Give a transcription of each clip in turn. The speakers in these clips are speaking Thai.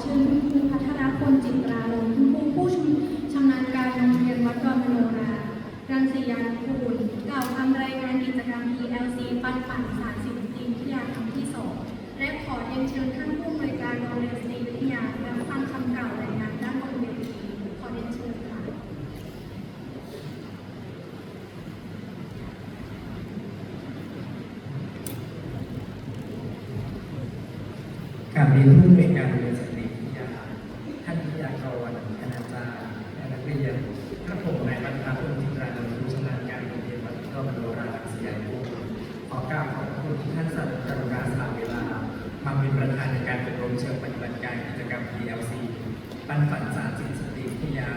เชิญคุณครูพัทรพลจิตราลงคุณครูผู้ชำนาญการโรงเรียนวัดดอนมโนรารังสียานคูลกล่าวคำรายงานกิจกรรม PLC ปันปันสารสินตรีวิทยาครั้งที่สองและขอเรียนเชิญท่านผู้อำนวยการโรงเรียนสตรีวิทยารับฟังคำกล่าวรายงานด้านบนเวทีขอเรียนเชิญค่ะกาบเรียนผู้อำนวยการโรงเรียนสตรี ปันฝันสารสินสตรีวิทยา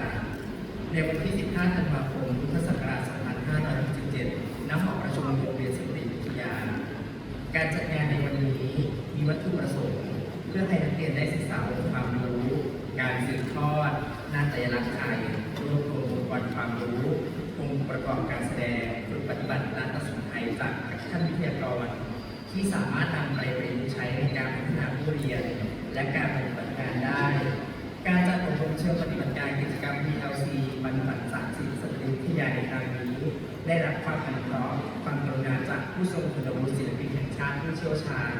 ในวันที่ 15 ธันวาคม พุทธศักราช 2567 ณ หอประชุมโรงเรียนสตรีวิทยา การจัดงานในวันนี้มีวัตถุประสงค์ เพื่อให้นักเรียนได้ศึกษาองค์ความรู้ การสืบทอดนาฏยลักษณ์ไทยรวบรวมองค์กรความรู้องค์ประกอบการแสดงฝึกปฏิบัตินาฏศิลป์ไทยจากท่านวิทยากรที่สามารถนำไปประยุกต์ใช้ เชี่ยวชาญ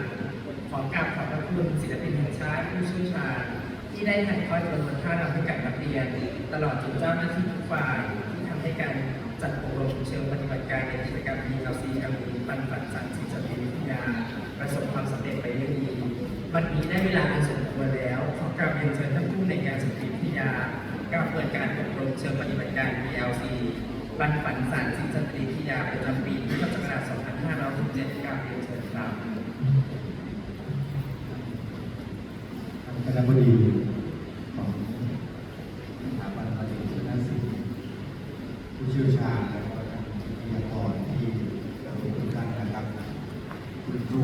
ขอกราบขอบพระคุณศิลปินแห่งชาติผู้เชี่ยวชาญ ที่ได้ถ่ายทอดบทบาทท่ารำให้กับนักเรียน ตลอดจนเจ้าหน้าที่ทุกฝ่ายที่ทำให้การจัดอบรมเชิงปฏิบัติการในกิจกรรม PLC ครั้งนี้ปันปันสันสิสตรีวิทยาประสบความสำเร็จไปด้วยดีวันนี้ได้เวลาอันสมควรแล้ว ขอกราบเรียนเชิญท่านผู้ในการสตรีวิทยากาวเปิดการอบรมเชิงปฏิบัติการ PLC ปันปันสารสิสตรีวิทยาประจำปีพุทธศักราช2567กราบเรียนเชิญ ครับท่านคณะบดีของสถาบันภาษีชนะศิลป์ผู้เชี่ยวชาญและก็ทานวิทยากรที่กระทรวงทุกท่านนะครับ คุณครู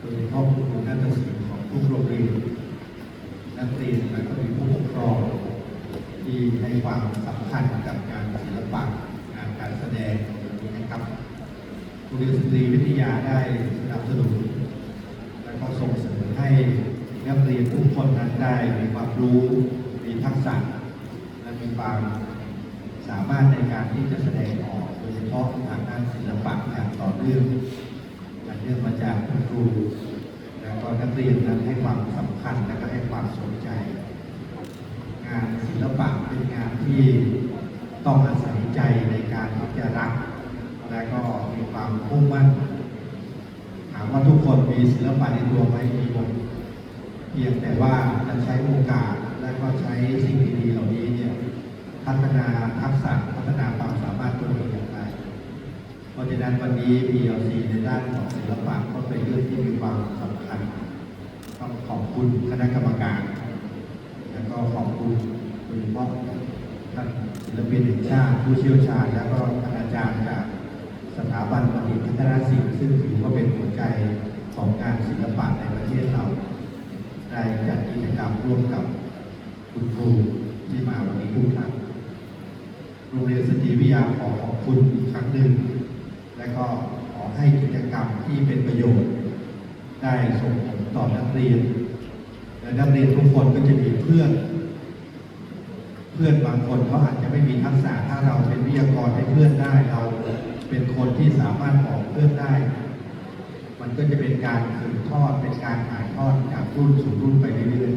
โดยเฉพาะคุณครูนาฏศิลป์ของทุกโรงเรียนนักเรียนและก็มีผู้ปกครองที่ให้ความสำคัญกับงานศิลปะงานการแสดงนี้นะครับ โรงเรียนสตรีวิทยาได้สนับสนุน และก็ส่งเสนอให้นักเรียนทุกคนนั้นได้มีความรู้มีทักษะ และมีความสามารถในการที่จะแสดงออกโดยเฉพาะทางด้านศิลปะอย่างต่อเนื่องอันเนื่องมาจากคุณครู แล้วก็นักเรียนนั้นให้ความสำคัญและก็ให้ความสนใจ งานศิลปะเป็นงานที่ต้องอาศัยใจในการที่จะรัก และก็มีความมุ่งมั่นถามว่าทุกคนมีศิลปะในตัวไหมมีหมดเพียงแต่ว่าจะใช้โอกาสและก็ใช้สิ่งดีๆเหล่านี้เนี่ยพัฒนาทักษะพัฒนาความสามารถตัวเองอย่างไรเพราะฉะนั้นวันนี้ PLC ในด้านของศิลปะก็เป็นเรื่องที่มีความสำคัญต้องขอบคุณคณะกรรมการแล้วก็ขอบคุณโดยเฉพาะท่านศิลปินแห่งชาติผู้เชี่ยวชาญ แล้วก็คณาจารย์จาก สถาบันบัณฑิตพัฒนศิลป์ซึ่งถือว่าเป็นหัวใจของงานศิลปะในประเทศเรา ได้จัดกิจกรรมร่วมกับคุณครูที่มาวันนี้ทุกท่านโรงเรียนสตรีวิทยาขอขอบคุณอีกครั้งหนึ่ง และก็ขอให้กิจกรรมที่เป็นประโยชน์ ได้ส่งผลต่อนักเรียน และนักเรียนทุกคนก็จะมีเพื่อน เพื่อนบางคนเขาอาจจะไม่มีทักษะถ้าเราเป็นวิทยากรให้เพื่อนได้เรา เป็นคนที่สามารถบอกเพื่อนได้ มันก็จะเป็นการสืบทอดเป็นการถ่ายทอดจากรุ่นสู่รุ่นไปเรื่อย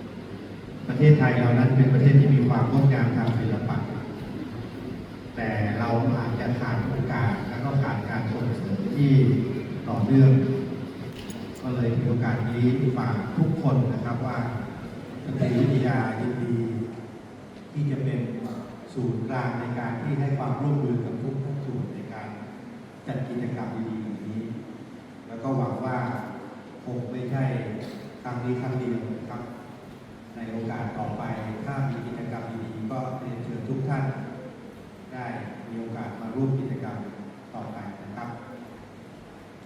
ๆประเทศไทยเรานั้นเป็นประเทศที่มีความงดงามทางศิลปะ แต่เราอาจจะขาดโอกาสแล้วก็ขาดการส่งเสริมที่ต่อเนื่องก็เลยมีโอกาสนี้ฝากทุกคนนะครับว่าสตรีวิทยายินดีที่จะเป็น ศูนย์กลางในการที่ให้ความร่วมมือกับทุกภาคส่วนในการจัดกิจกรรมดีๆอย่างนี้ แล้วก็หวังว่าคงไม่ใช่ครั้งนี้ครั้งเดียวนะครับ ในโอกาสต่อไปถ้ามีกิจกรรมดีๆก็เรียนเชิญทุกท่าน ได้มีโอกาสมาร่วมกิจกรรมต่อไปนะครับ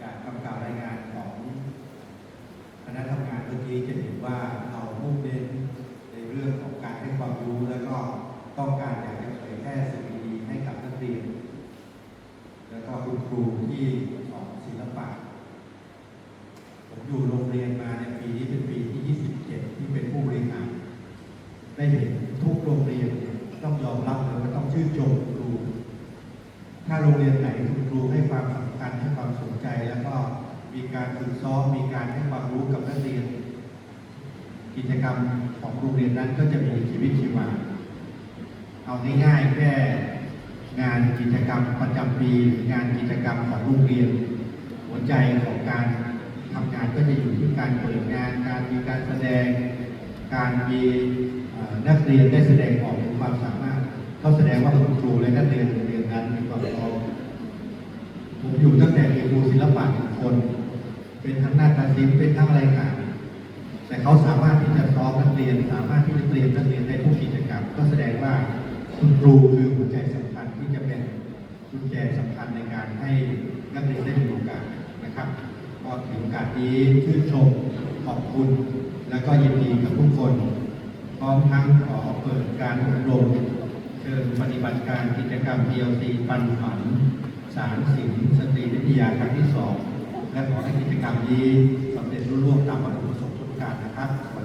จากคำกล่าวรายงาน ผมอยู่โรงเรียนมาเนี่ยปีนี้เป็นปีที่ 27 ที่เป็นผู้บริหารได้เห็นทุกโรงเรียนต้องยอมรับเลยว่าต้องชื่นชมครู ถ้าโรงเรียนไหนคุณครูให้ความสำคัญให้ความสนใจแล้วก็มีการฝึกซ้อมมีการให้ความรู้กับนักเรียน กิจกรรมของโรงเรียนนั้นก็จะมีชีวิตชีวาเอาง่ายๆแค่งานกิจกรรมประจำปี งานกิจกรรมของโรงเรียน หัวใจของการ ทำงานก็จะอยู่ที่การเปิดงาน การมีการแสดง การมีนักเรียนได้แสดงออกถึงความสามารถ ก็แสดงว่าคุณครูและนักเรียนโรงเรียนนั้นมีความพร้อมผมอยู่ตั้งแต่เรียนครูศิลปะทุกคน เป็นทั้งหน้าตาศิลป์เป็นทั้งอะไรต่างแต่เขาสามารถที่จะซ้อมนักเรียน สามารถที่จะเตรียมนักเรียนได้ทุกกิจกรรม ก็แสดงว่าคุณครูคือหัวใจสำคัญที่จะเป็นกุญแจสำคัญในการให้นักเรียนได้มีโอกาสนะครับ ก็ถึงการนี้ชื่นชมขอบคุณ และก็ยินดีกับทุกคน พร้อมทั้งขอเปิดการอบรมเชิญปฏิบัติการกิจกรรม PLC ปันฝัน สารสิงสตรีวิทยาครั้งที่สองและขอให้กิจกรรมนี้สำเร็จรุ่ร่วงตามวัตถุประสงค์ทุกการนะครับ